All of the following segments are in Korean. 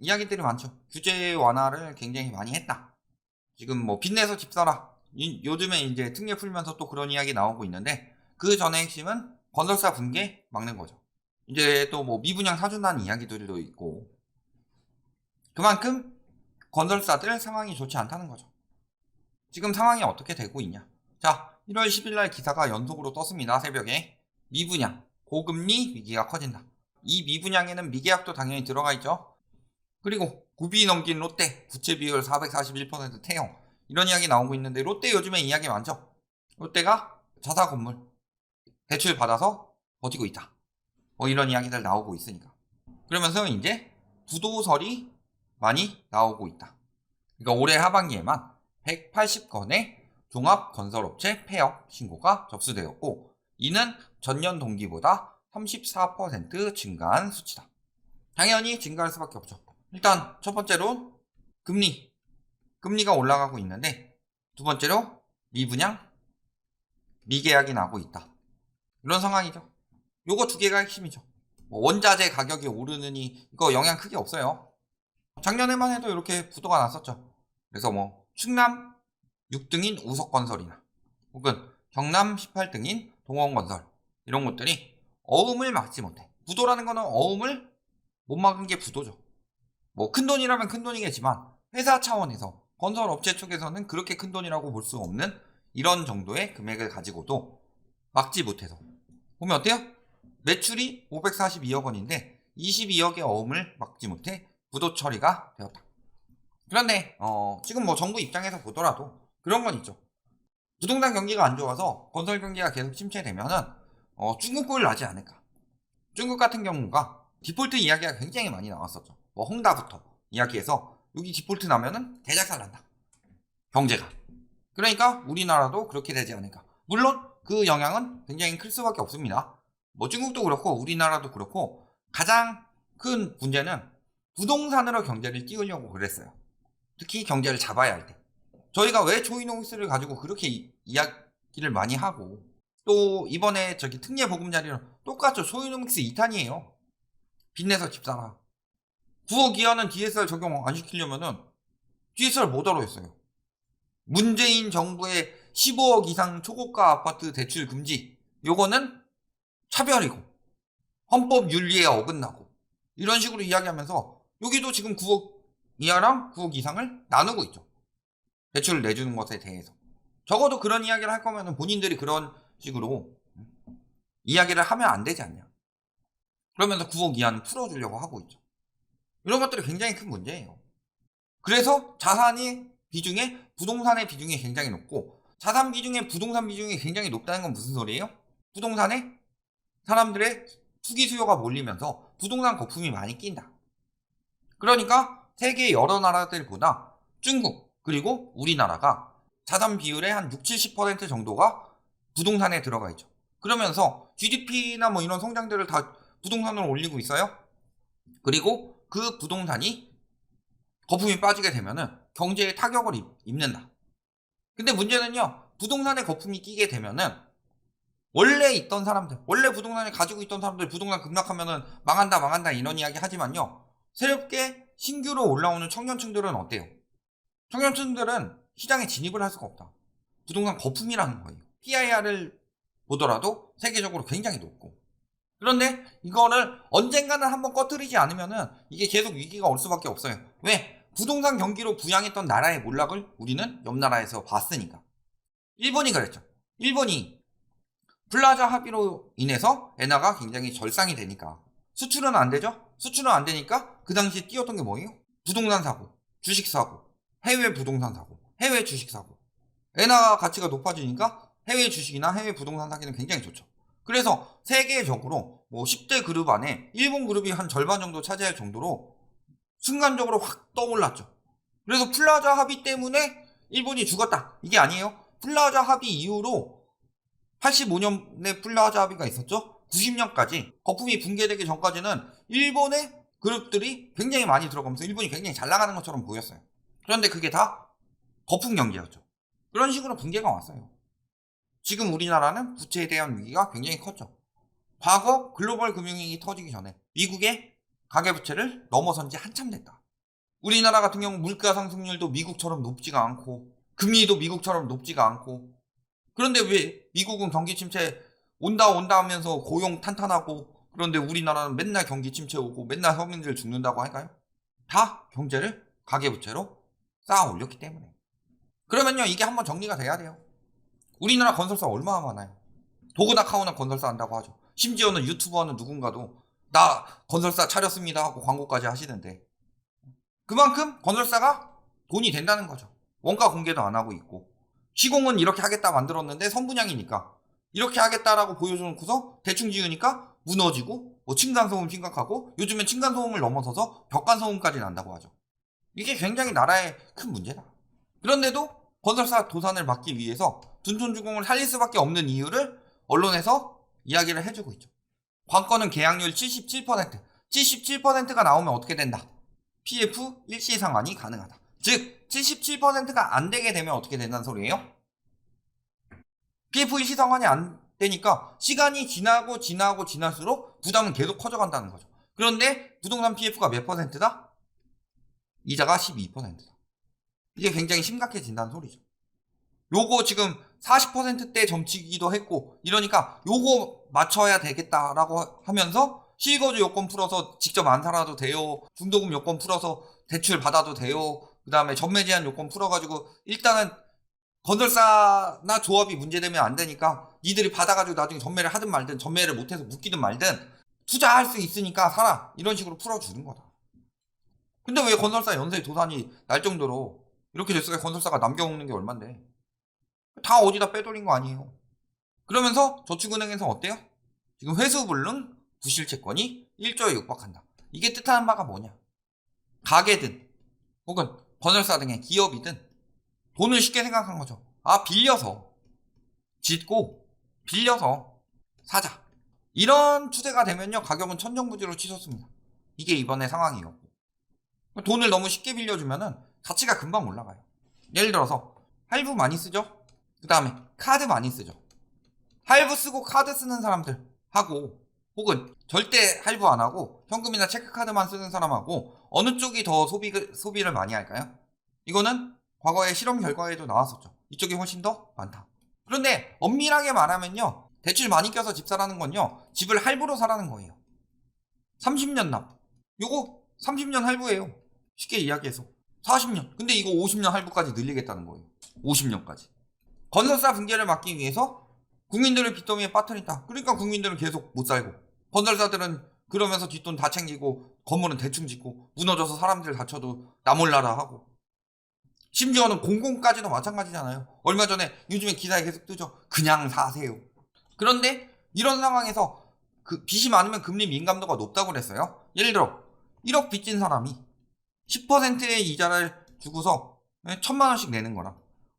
이야기들이 많죠. 규제 완화를 굉장히 많이 했다. 지금 뭐 빚내서 집 사라. 이- 요즘에 이제 특례 풀면서 또 그런 이야기 나오고 있는데 그 전의 핵심은 건설사 붕괴 막는 거죠. 이제 또 뭐 미분양 사준다는 이야기들도 있고 그만큼 건설사들 상황이 좋지 않다는 거죠. 지금 상황이 어떻게 되고 있냐? 자, 1월 10일 날 기사가 연속으로 떴습니다. 새벽에 미분양, 고금리 위기가 커진다. 이 미분양에는 미계약도 당연히 들어가 있죠. 그리고 구비 넘긴 롯데 부채 비율 441% 태형 이런 이야기 나오고 있는데 롯데 요즘에 이야기 많죠. 롯데가 자사 건물 대출 받아서 버티고 있다. 뭐 이런 이야기들 나오고 있으니까. 그러면서 이제 부도설이 많이 나오고 있다. 그러니까 올해 하반기에만 180건의 종합건설업체 폐업 신고가 접수되었고 이는 전년 동기보다 34% 증가한 수치다. 당연히 증가할 수밖에 없죠. 일단 첫 번째로 금리. 금리가 올라가고 있는데 두 번째로 미분양, 미계약이 나고 있다. 이런 상황이죠. 요거 두 개가 핵심이죠. 뭐 원자재 가격이 오르느니 이거 영향 크게 없어요. 작년에만 해도 이렇게 부도가 났었죠. 그래서 뭐 충남 6등인 우석건설이나 혹은 경남 18등인 동원건설 이런 것들이 어음을 막지 못해. 부도라는 거는 어음을 못 막은 게 부도죠. 뭐 큰 돈이라면 큰 돈이겠지만 회사 차원에서 건설 업체 쪽에서는 그렇게 큰 돈이라고 볼 수 없는 이런 정도의 금액을 가지고도 막지 못해서 보면 어때요? 매출이 542억 원인데 22억의 어음을 막지 못해 부도 처리가 되었다. 그런데 어, 지금 뭐 정부 입장에서 보더라도 그런 건 있죠. 부동산 경기가 안 좋아서 건설 경기가 계속 침체되면은 어, 중국골 나지 않을까. 중국 같은 경우가 디폴트 이야기가 굉장히 많이 나왔었죠. 뭐 홍다부터 이야기해서 여기 디폴트 나면은 대작살 난다. 경제가. 그러니까 우리나라도 그렇게 되지 않을까. 물론 그 영향은 굉장히 클 수밖에 없습니다. 뭐 중국도 그렇고 우리나라도 그렇고 가장 큰 문제는 부동산으로 경제를 띄우려고 그랬어요. 특히 경제를 잡아야 할 때. 저희가 왜 조이노믹스를 가지고 그렇게 이, 이야기를 많이 하고 또 이번에 저기 특례 보금자리로 똑같죠. 소유노믹스 2탄이에요. 빚내서 집 사라. 9억 이하는 DSR 적용 안 시키려면은 DSR 뭐하러 했어요. 문재인 정부의 15억 이상 초고가 아파트 대출 금지. 요거는 차별이고 헌법 윤리에 어긋나고 이런 식으로 이야기하면서 여기도 지금 9억 이하랑 9억 이상을 나누고 있죠. 대출을 내주는 것에 대해서. 적어도 그런 이야기를 할 거면 본인들이 그런 식으로 이야기를 하면 안 되지 않냐. 그러면서 9억 이하는 풀어주려고 하고 있죠. 이런 것들이 굉장히 큰 문제예요. 그래서 자산이 비중에 부동산의 비중이 굉장히 높고 자산 비중에 부동산 비중이 굉장히 높다는 건 무슨 소리예요? 부동산에 사람들의 투기 수요가 몰리면서 부동산 거품이 많이 낀다. 그러니까 세계 여러 나라들보다 중국 그리고 우리나라가 자산 비율의 한 60, 70% 정도가 부동산에 들어가 있죠. 그러면서 GDP나 뭐 이런 성장들을 다 부동산으로 올리고 있어요. 그리고 그 부동산이 거품이 빠지게 되면은 경제에 타격을 입, 입는다. 근데 문제는요, 부동산에 거품이 끼게 되면은 원래 있던 사람들, 원래 부동산을 가지고 있던 사람들 부동산 급락하면은 망한다, 망한다 이런 이야기 하지만요, 새롭게 신규로 올라오는 청년층들은 어때요? 청년층들은 시장에 진입을 할 수가 없다. 부동산 거품이라는 거예요. PIR을 보더라도 세계적으로 굉장히 높고. 그런데 이거를 언젠가는 한번 꺼트리지 않으면은 이게 계속 위기가 올 수밖에 없어요. 왜? 부동산 경기로 부양했던 나라의 몰락을 우리는 옆 나라에서 봤으니까. 일본이 그랬죠. 일본이 플라자 합의로 인해서 엔화가 굉장히 절상이 되니까 수출은 안 되죠? 수출은 안 되니까 그 당시에 뛰었던 게 뭐예요? 부동산 사고, 주식 사고, 해외 부동산 사고, 해외 주식 사고. 엔화 가치가 높아지니까 해외 주식이나 해외 부동산 사기는 굉장히 좋죠. 그래서 세계적으로 뭐 10대 그룹 안에 일본 그룹이 한 절반 정도 차지할 정도로 순간적으로 확 떠올랐죠. 그래서 플라자 합의 때문에 일본이 죽었다. 이게 아니에요. 플라자 합의 이후로 85년에 플라자 합의가 있었죠. 90년까지 거품이 붕괴되기 전까지는 일본의 그룹들이 굉장히 많이 들어가면서 일본이 굉장히 잘 나가는 것처럼 보였어요. 그런데 그게 다 거품 경제였죠. 그런 식으로 붕괴가 왔어요. 지금 우리나라는 부채에 대한 위기가 굉장히 컸죠. 과거 글로벌 금융위기 터지기 전에 미국의 가계부채를 넘어선 지 한참 됐다. 우리나라 같은 경우 물가 상승률도 미국처럼 높지가 않고 금리도 미국처럼 높지가 않고 그런데 왜 미국은 경기 침체 온다 온다 하면서 고용 탄탄하고 그런데 우리나라는 맨날 경기 침체 오고 맨날 서민들 죽는다고 할까요? 다 경제를 가계부채로 쌓아 올렸기 때문에 그러면요 이게 한번 정리가 돼야 돼요 우리나라 건설사 얼마나 많아요 도그닥하우나 건설사 한다고 하죠 심지어는 유튜버 하는 누군가도 나 건설사 차렸습니다 하고 광고까지 하시는데 그만큼 건설사가 돈이 된다는 거죠. 원가 공개도 안 하고 있고 시공은 이렇게 하겠다 만들었는데 선분양이니까 이렇게 하겠다라고 보여줘놓고서 대충 지으니까 무너지고 뭐 층간소음 심각하고 요즘엔 층간소음을 넘어서서 벽간소음까지 난다고 하죠. 이게 굉장히 나라의 큰 문제다. 그런데도 건설사 도산을 막기 위해서 둔촌주공을 살릴 수밖에 없는 이유를 언론에서 이야기를 해주고 있죠. 관건은 계약률 77%, 77%가 나오면 어떻게 된다? PF 일시 상환이 가능하다. 즉 77%가 안 되게 되면 어떻게 된다는 소리예요? PF 일시 상환이 안 되니까 시간이 지나고 지나고 지날수록 부담은 계속 커져간다는 거죠. 그런데 부동산 PF가 몇 퍼센트다? 이자가 12%다. 이게 굉장히 심각해진다는 소리죠. 요거 지금 40%대 점치기도 했고 이러니까 요거 맞춰야 되겠다라고 하면서 실거주 요건 풀어서 직접 안 살아도 돼요. 중도금 요건 풀어서 대출 받아도 돼요. 그 다음에 전매 제한 요건 풀어가지고 일단은 건설사나 조합이 문제되면 안 되니까 니들이 받아가지고 나중에 전매를 하든 말든 전매를 못해서 묶이든 말든 투자할 수 있으니까 살아 이런 식으로 풀어주는 거다. 근데 왜 건설사 연쇄 도산이 날 정도로 이렇게 됐을까 건설사가 남겨먹는 게 얼만데 다 어디다 빼돌린 거 아니에요. 그러면서 저축은행에서 어때요? 지금 회수불능 부실채권이 1조에 육박한다. 이게 뜻하는 바가 뭐냐? 가게든 혹은 건설사 등의 기업이든 돈을 쉽게 생각한 거죠. 아 빌려서 짓고 빌려서 사자. 이런 추세가 되면요 가격은 천정부지로 치솟습니다. 이게 이번의 상황이었고 돈을 너무 쉽게 빌려주면은 가치가 금방 올라가요. 예를 들어서 할부 많이 쓰죠? 그 다음에 카드 많이 쓰죠. 할부 쓰고 카드 쓰는 사람들 하고 혹은 절대 할부 안 하고 현금이나 체크카드만 쓰는 사람하고 어느 쪽이 더 소비, 소비를 많이 할까요? 이거는 과거의 실험 결과에도 나왔었죠. 이쪽이 훨씬 더 많다. 그런데 엄밀하게 말하면요. 대출 많이 껴서 집 사라는 건요. 집을 할부로 사라는 거예요. 30년 납. 요거 30년 할부예요. 쉽게 이야기해서. 40년. 근데 이거 50년 할부까지 늘리겠다는 거예요. 50년까지. 건설사 붕괴를 막기 위해서 국민들을 빚더미에 빠뜨린다. 그러니까 국민들은 계속 못 살고 건설사들은 그러면서 뒷돈 다 챙기고 건물은 대충 짓고 무너져서 사람들 다쳐도 나 몰라라 하고 심지어는 공공까지도 마찬가지잖아요. 얼마 전에 요즘에 기사에 계속 뜨죠. 그냥 사세요. 그런데 이런 상황에서 그 빚이 많으면 금리 민감도가 높다고 그랬어요. 예를 들어 1억 빚진 사람이 10%의 이자를 주고서 천만 원씩 내는 거랑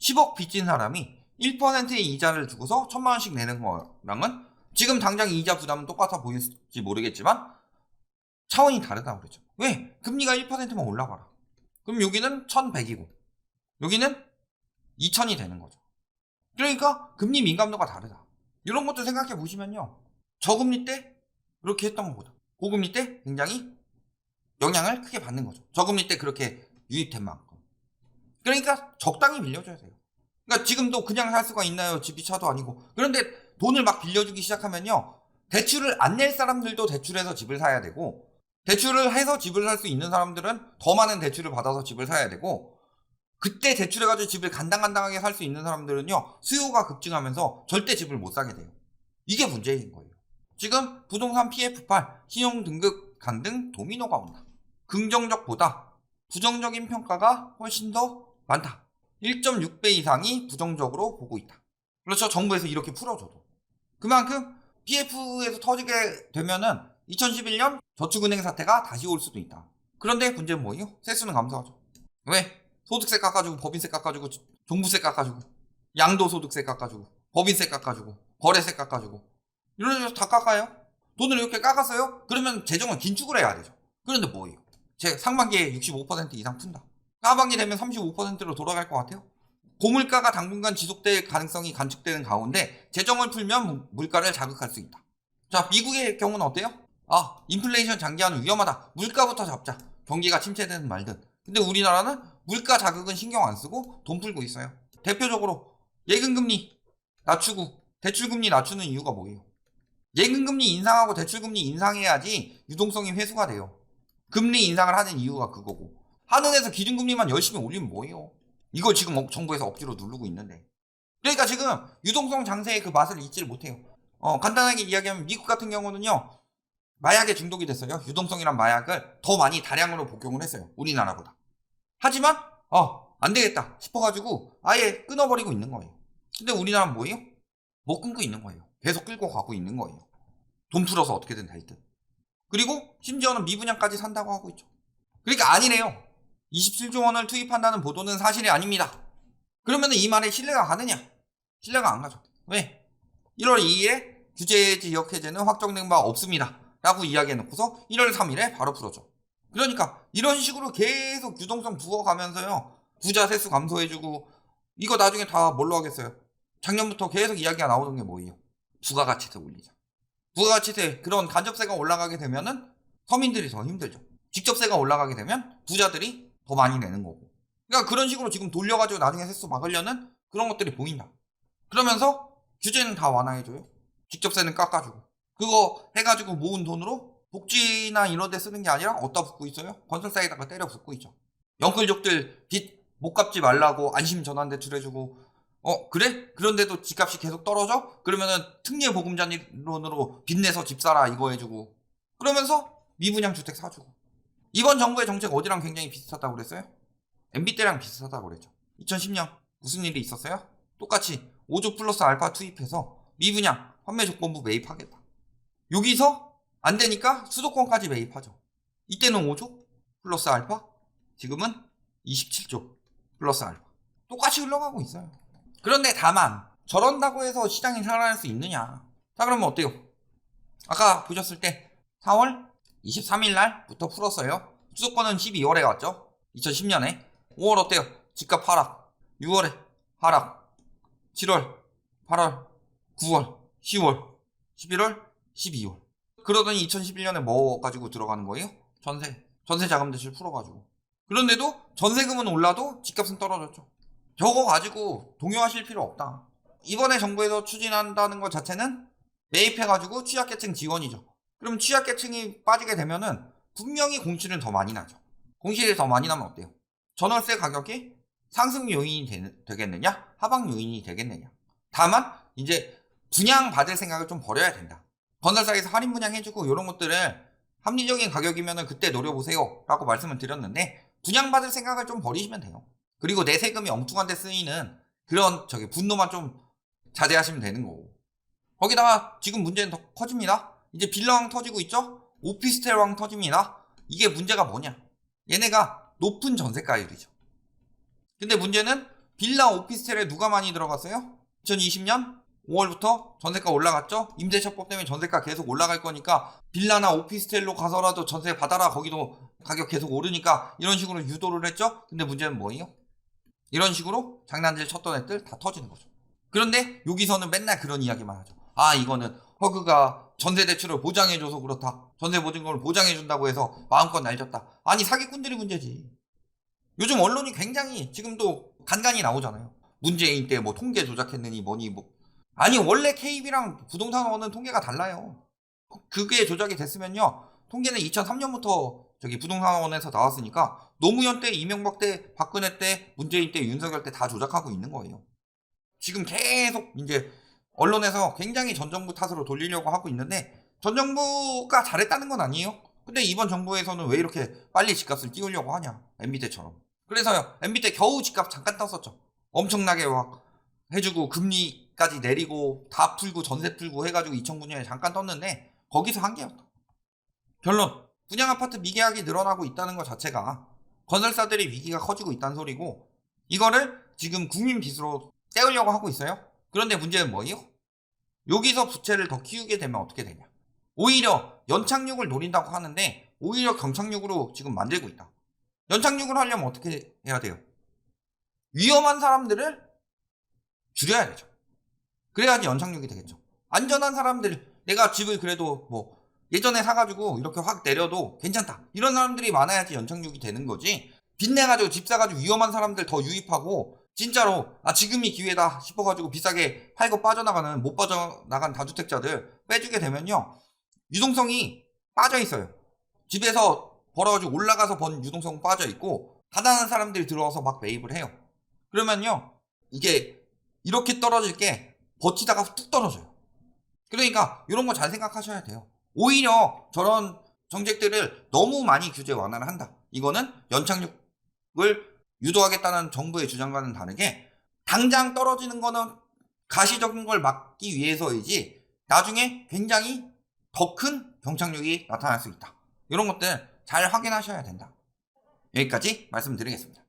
10억 빚진 사람이 1%의 이자를 주고서 천만 원씩 내는 거랑은 지금 당장 이자 부담은 똑같아 보일지 모르겠지만 차원이 다르다고 그러죠. 왜? 금리가 1%만 올라가라. 그럼 여기는 1100이고 여기는 2000이 되는 거죠. 그러니까 금리 민감도가 다르다. 이런 것도 생각해 보시면요. 저금리 때 그렇게 했던 것보다 고금리 때 굉장히 영향을 크게 받는 거죠. 저금리 때 그렇게 유입된 만큼. 그러니까 적당히 빌려줘야 돼요. 그러니까 지금도 그냥 살 수가 있나요? 집이 차도 아니고. 그런데 돈을 막 빌려주기 시작하면요. 대출을 안 낼 사람들도 대출해서 집을 사야 되고, 대출을 해서 집을 살 수 있는 사람들은 더 많은 대출을 받아서 집을 사야 되고, 그때 대출해가지고 집을 간당간당하게 살 수 있는 사람들은요, 수요가 급증하면서 절대 집을 못 사게 돼요. 이게 문제인 거예요. 지금 부동산 PF8, 신용등급 강등 도미노가 온다. 긍정적보다 부정적인 평가가 훨씬 더 많다. 1.6배 이상이 부정적으로 보고 있다. 그렇죠. 정부에서 이렇게 풀어줘도. 그만큼 PF에서 터지게 되면은 2011년 저축은행 사태가 다시 올 수도 있다. 그런데 문제는 뭐예요? 세수는 감소하죠. 왜? 소득세 깎아주고, 법인세 깎아주고, 종부세 깎아주고, 양도소득세 깎아주고, 법인세 깎아주고, 거래세 깎아주고. 이런 식으로 다 깎아요. 돈을 이렇게 깎았어요? 그러면 재정은 긴축을 해야 되죠. 그런데 뭐예요? 제 상반기에 65% 이상 푼다. 하반기 되면 35%로 돌아갈 것 같아요. 고물가가 당분간 지속될 가능성이 관측되는 가운데 재정을 풀면 물가를 자극할 수 있다. 자, 미국의 경우는 어때요? 아, 인플레이션 장기화는 위험하다. 물가부터 잡자. 경기가 침체되는 말든. 근데 우리나라는 물가 자극은 신경 안 쓰고 돈 풀고 있어요. 대표적으로 예금금리 낮추고 대출금리 낮추는 이유가 뭐예요? 예금금리 인상하고 대출금리 인상해야지 유동성이 회수가 돼요. 금리 인상을 하는 이유가 그거고. 한은에서 기준금리만 열심히 올리면 뭐예요? 이거 지금 어- 정부에서 억지로 누르고 있는데. 그러니까 지금 유동성 장세의 그 맛을 잊지를 못해요. 어, 간단하게 이야기하면 미국 같은 경우는요. 마약에 중독이 됐어요. 유동성이란 마약을 더 많이 다량으로 복용을 했어요. 우리나라보다. 하지만 어, 안 되겠다 싶어가지고 아예 끊어버리고 있는 거예요. 근데 우리나라는 뭐예요? 못 끊고 있는 거예요. 계속 끌고 가고 있는 거예요. 돈 풀어서 어떻게든 될 듯. 그리고 심지어는 미분양까지 산다고 하고 있죠. 그러니까 아니래요. 27조 원을 투입한다는 보도는 사실이 아닙니다. 그러면 이 말에 신뢰가 가느냐? 신뢰가 안 가죠. 왜? 1월 2일에 규제 지역 해제는 확정된 바 없습니다. 라고 이야기해놓고서 1월 3일에 바로 풀어줘. 그러니까 이런 식으로 계속 유동성 부어가면서요. 부자 세수 감소해주고 이거 나중에 다 뭘로 하겠어요? 작년부터 계속 이야기가 나오는 게 뭐예요? 부가가치세 올리자. 부가가치세 그런 간접세가 올라가게 되면은 서민들이 더 힘들죠. 직접세가 올라가게 되면 부자들이 더 많이 내는 거고. 그러니까 그런 식으로 지금 돌려가지고 나중에 세수 막으려는 그런 것들이 보인다. 그러면서 규제는 다 완화해줘요. 직접세는 깎아주고. 그거 해가지고 모은 돈으로 복지나 이런 데 쓰는 게 아니라 어디다 붓고 있어요? 건설사에다가 때려 붓고 있죠. 영끌족들 빚 못 갚지 말라고 안심 전환 대출해주고 어 그래? 그런데도 집값이 계속 떨어져? 그러면은 특례 보금자리론으로 빚내서 집 사라 이거 해주고 그러면서 미분양 주택 사주고 이번 정부의 정책 어디랑 굉장히 비슷하다고 그랬어요? MB 때랑 비슷하다고 그랬죠 2010년 무슨 일이 있었어요? 똑같이 5조 플러스 알파 투입해서 미분양 판매 조건부 매입하겠다 여기서 안 되니까 수도권까지 매입하죠 이때는 5조 플러스 알파 지금은 27조 플러스 알파 똑같이 흘러가고 있어요 그런데 다만 저런다고 해서 시장이 살아날 수 있느냐? 자 그러면 어때요? 아까 보셨을 때 4월 23일 날부터 풀었어요. 수도권은 12월에 갔죠? 2010년에. 5월 어때요? 집값 하락. 6월에 하락. 7월 8월 9월 10월 11월 12월. 그러더니 2011년에 뭐 가지고 들어가는 거예요? 전세. 전세 자금 대출 풀어가지고. 그런데도 전세금은 올라도 집값은 떨어졌죠 저거 가지고 동요하실 필요 없다. 이번에 정부에서 추진한다는 것 자체는 매입해가지고 취약계층 지원이죠. 그럼 취약계층이 빠지게 되면은 분명히 공실은 더 많이 나죠. 공실이 더 많이 나면 어때요? 전월세 가격이 상승 요인이 되, 겠느냐 하방 요인이 되겠느냐? 다만 이제 분양 받을 생각을 좀 버려야 된다. 건설사에서 할인 분양해주고 이런 것들을 합리적인 가격이면은 그때 노려보세요라고 말씀을 드렸는데 분양 받을 생각을 좀 버리시면 돼요. 그리고 내 세금이 엉뚱한 데 쓰이는 그런 저기 분노만 좀 자제하시면 되는 거고. 거기다가 지금 문제는 더 커집니다. 이제 빌라왕 터지고 있죠? 오피스텔왕 터집니다. 이게 문제가 뭐냐? 얘네가 높은 전세가율이죠. 근데 문제는 빌라 오피스텔에 누가 많이 들어갔어요? 2020년 5월부터 전세가 올라갔죠? 임대차법 때문에 전세가 계속 올라갈 거니까 빌라나 오피스텔로 가서라도 전세 받아라 거기도 가격 계속 오르니까 이런 식으로 유도를 했죠? 근데 문제는 뭐예요? 이런 식으로 장난질 쳤던 애들 다 터지는 거죠. 그런데 여기서는 맨날 그런 이야기만 하죠. 아 이거는 허그가 전세 대출을 보장해줘서 그렇다. 전세 보증금을 보장해준다고 해서 마음껏 날렸다. 아니 사기꾼들이 문제지. 요즘 언론이 굉장히 지금도 간간히 나오잖아요. 문재인 때 뭐 통계 조작했느니 뭐니 뭐. 아니 원래 KB랑 부동산원은 통계가 달라요. 그게 조작이 됐으면요. 통계는 2003년부터 저기 부동산원에서 나왔으니까 노무현 때, 이명박 때, 박근혜 때, 문재인 때, 윤석열 때 다 조작하고 있는 거예요. 지금 계속 이제 언론에서 굉장히 전 정부 탓으로 돌리려고 하고 있는데 전 정부가 잘했다는 건 아니에요. 근데 이번 정부에서는 왜 이렇게 빨리 집값을 띄우려고 하냐? MB 때처럼. 그래서요. MB 때 겨우 집값 잠깐 떴었죠. 엄청나게 막 해주고 금리까지 내리고 다 풀고 전세 풀고 해가지고 2009년에 잠깐 떴는데 거기서 한계였다. 결론. 분양 아파트 미계약이 늘어나고 있다는 것 자체가 건설사들의 위기가 커지고 있다는 소리고 이거를 지금 국민 빚으로 떼우려고 하고 있어요. 그런데 문제는 뭐예요? 여기서 부채를 더 키우게 되면 어떻게 되냐? 오히려 연착륙을 노린다고 하는데 오히려 경착륙으로 지금 만들고 있다. 연착륙을 하려면 어떻게 해야 돼요? 위험한 사람들을 줄여야 되죠. 그래야지 연착륙이 되겠죠. 안전한 사람들, 내가 집을 그래도 뭐 예전에 사가지고 이렇게 확 내려도 괜찮다. 이런 사람들이 많아야지 연착륙이 되는 거지. 빚내가지고 집 사가지고 위험한 사람들 더 유입하고 진짜로 아 지금이 기회다 싶어가지고 비싸게 팔고 빠져나가는 못 빠져나간 다주택자들 빼주게 되면요. 유동성이 빠져 있어요. 집에서 벌어가지고 올라가서 번 유동성 빠져 있고 가난한 사람들이 들어와서 막 매입을 해요. 그러면요. 이게 이렇게 떨어질 게 버티다가 뚝 떨어져요. 그러니까 이런 거 잘 생각하셔야 돼요 오히려 저런 정책들을 너무 많이 규제 완화를 한다 이거는 연착륙을 유도하겠다는 정부의 주장과는 다르게 당장 떨어지는 거는 가시적인 걸 막기 위해서이지 나중에 굉장히 더 큰 경착륙이 나타날 수 있다. 이런 것들 잘 확인하셔야 된다. 여기까지 말씀드리겠습니다.